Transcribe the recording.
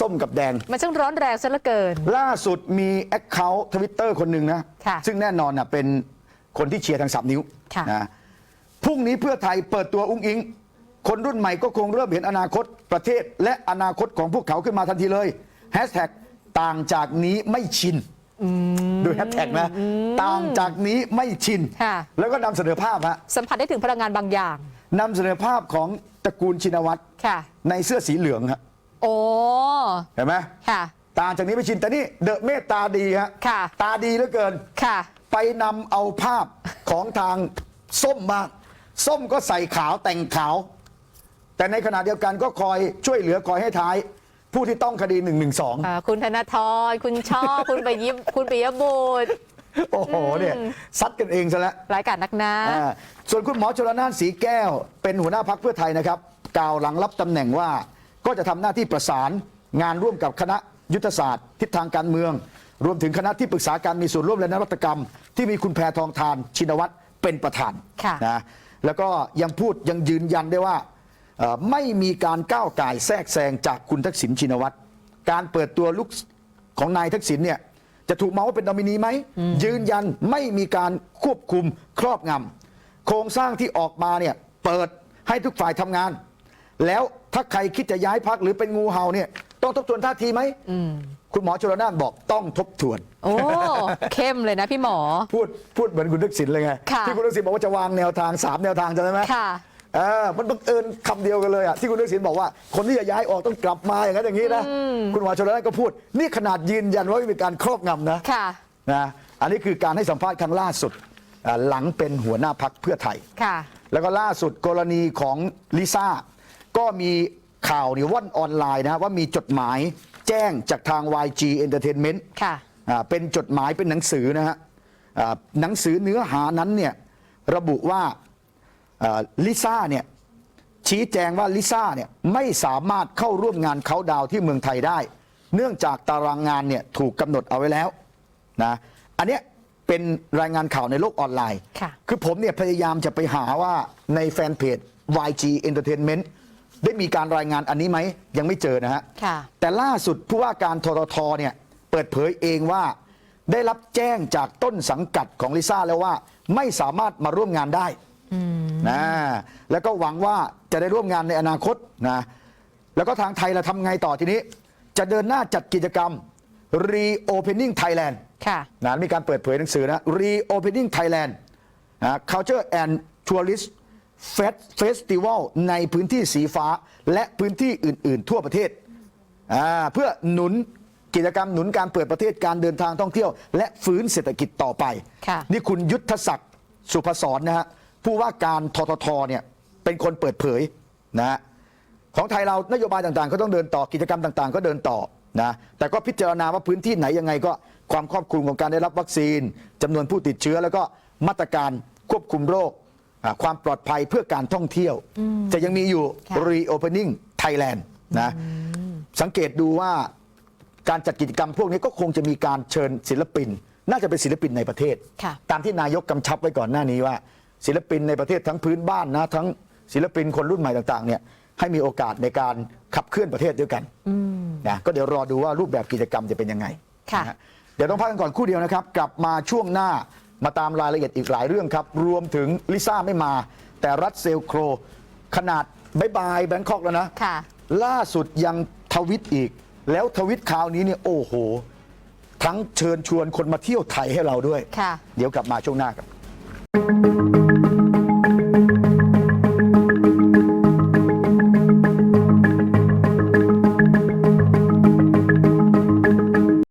ส้มกับแดง มันช่างร้อนแรงซะเหลือเกิน ล่าสุดมีแอคเคาท์ทวิตเตอร์คนหนึ่งนะค่ะซึ่งแน่นอนนะเป็นคนที่เชียร์ทางสับนิ้วค่ะ นะพรุ่งนี้เพื่อไทยเปิดตัวอุ้งอิง คนรุ่นใหม่ก็คงเริ่มเห็นอนาคตประเทศ และอนาคตของพวกเขาขึ้นมาทันทีเลยแฮชแท็กต่างจากนี้ไม่ชินดูแฮชแท็กนะต่างจากนี้ไม่ชิน ค่ะ แล้วก็นำเสนอภาพฮะสัมผัสได้ถึงพลังงานบางอย่างนำเสนอภาพของตระกูลชินวัตร ค่ะ ในเสื้อสีเหลืองฮะ โอ้เห็นไหมค่ะต่างจากนี้ไม่ชินแต่นี่เดอะเมตตาดีฮะค่ะ ตาดีเหลือเกิน ค่ะ ไปนำเอาภาพของทางส้มมาส้มก็ใส่ขาวแต่งขาว แต่ในขณะเดียวกันก็คอยช่วยเหลือคอยให้ท้าย ผู้ที่ต้องคดี1นึอ่าคุณธนาธรคุณช่อ คุณไปยิบคุณปิยบุตรโอ้โหเนี่ยซัดกันเองซะแล้ว รายการนักนะอ่าส่วนคุณหมอชลนานสีแก้วเป็นหัวหน้าพักเพื่อไทยนะครับ กล่าวหลังรับตำแหน่งว่า ก็จะทำหน้าที่ประสานงานร่วมกับคณะยุทธศาสตร์ ทิศทางการเมือง รวมถึงคณะที่ปรึกษาการมีส่วนร่วมและนวัตกรรม ที่มีคุณแพทองทานชินวัตรเป็นประธานค่ะนะแล้วก็ยังพูดยังยืนยันได้ว่าเอ่อไม่มีการก้าวไก่ายแทรกแซงจากคุณทักษิณชินวัตรการเปิดตัวลุกของนายทักษิณเนี่ยจะถูกมองว่าเป็นดอมินีไหมยืนยันไม่มีการควบคุมครอบงำโครงสร้างที่ออกมาเนี่ยเปิดให้ทุกฝ่ายทำงาน แล้วถ้าใครคิดจะย้ายพักหรือเป็นงูเห่าเนี่ยต้องทบทวนท่าทีไหมคุณหมอชลนานบอกต้องทบทวน โอ้ เข้มเลยนะพี่หมอ พูดพูดเหมือนคุณทักษิณเลยไงค่ะที่คุณทักษิณบอกว่าจะวางแนวทางสามแนวทางจำได้ไหมค่ะเออมันบังเอิญคำเดียวกันเลยอะที่คุณทักษิณบอกว่าคนที่จะย้ายออกต้องกลับมาอย่างนั้นอย่างนี้นะคุณหมอชลนานก็พูด นี่ขนาดยืนยันว่าไม่มีการครอบงำนะค่ะนะอันนี้คือการให้สัมภาษณ์ครั้งล่าสุดอ่าหลังเป็นหัวหน้าพักเพื่อไทยค่ะ แล้วก็ล่าสุดกรณีของลิซ่า ก็มีข่าวนี่ว่อนออนไลน์นะว่ามีจดหมายแจ้งจากทาง YG Entertainment ค่ะอ่าเป็นจดหมายเป็นหนังสือนะฮะอ่าหนังสือเนื้อหานั้นเนี่ยระบุว่าอ่าลิซ่าเนี่ยชี้แจงว่าลิซ่าเนี่ยไม่สามารถเข้าร่วมงานเขาน์ดาวน์ที่เมืองไทยได้ เนื่องจากตารางงานเนี่ยถูกกำหนดเอาไว้แล้วนะอันเนี้ยเป็นรายงานข่าวในโลกออนไลน์ ค่ะ คือผมเนี่ยพยายามจะไปหาว่าในแฟนเพจ YG Entertainment ได้มีการรายงานอันนี้ไหมยังไม่เจอนะฮะค่ะแต่ล่าสุดผู้ว่าการทททเนี่ยเปิดเผยเองว่า ได้รับแจ้งจากต้นสังกัดของลิซ่าแล้วว่า ไม่สามารถมาร่วมงานได้นะแล้วก็หวังว่าจะได้ร่วมงานในอนาคตนะแล้วก็ทางไทยเราทำไงต่อทีนี้ จะเดินหน้าจัดกิจกรรม Reopening Thailand ค่ะนะมีการเปิดเผยหนังสือนะ Reopening Thailand นะ Culture and Tourist Fest- Festival ในพื้นที่สีฟ้าและพื้นที่อื่น ๆ ทั่วประเทศอ่าเพื่อหนุนกิจกรรมหนุนการเปิดประเทศการเดินทางท่องเที่ยว และฟื้นเศรษฐกิจต่อไปค่ะนี่คุณยุทธศักดิ์สุพศรนะฮะผู้ว่าการทททเนี่ยเป็นคนเปิดเผยนะฮะของไทยเรานโยบายต่างๆ ก็ต้องเดินต่อกิจกรรมต่างๆ ก็เดินต่อนะแต่ก็พิจารณาว่าพื้นที่ไหนยังไงก็ความครอบคลุมของการได้รับวัคซีนจำนวนผู้ติดเชื้อแล้วก็มาตรการควบคุมโรคอ่า ความปลอดภัยเพื่อการท่องเที่ยว จะยังมีอยู่ค่ะ reopening Thailand นะสังเกตดูว่าการจัดกิจกรรมพวกนี้ก็คงจะมีการเชิญศิลปิน น่าจะเป็นศิลปินในประเทศค่ะตามที่นายกกำชับไว้ก่อนหน้านี้ว่า ศิลปินในประเทศทั้งพื้นบ้านนะทั้งศิลปินคนรุ่นใหม่ต่างๆเนี่ยให้มีโอกาสในการขับเคลื่อนประเทศด้วยกันนะก็เดี๋ยวรอดูว่ารูปแบบกิจกรรมจะเป็นยังไงค่ะนฮเดี๋ยวต้องพักกันก่อนครู่เดียวนะครับ กลับมาช่วงหน้า มาตามรายละเอียดอีกหลายเรื่องครับ รวมถึงลิซ่าไม่มา แต่รัสเซลโคร ขนาดบายบายแบงคอกแล้วนะ ค่ะ ล่าสุดยังทวิตอีก แล้วทวิตคราวนี้เนี่ยโอ้โห ทั้งเชิญชวนคนมาเที่ยวไทยให้เราด้วย ค่ะ เดี๋ยวกลับมาช่วงหน้าครับ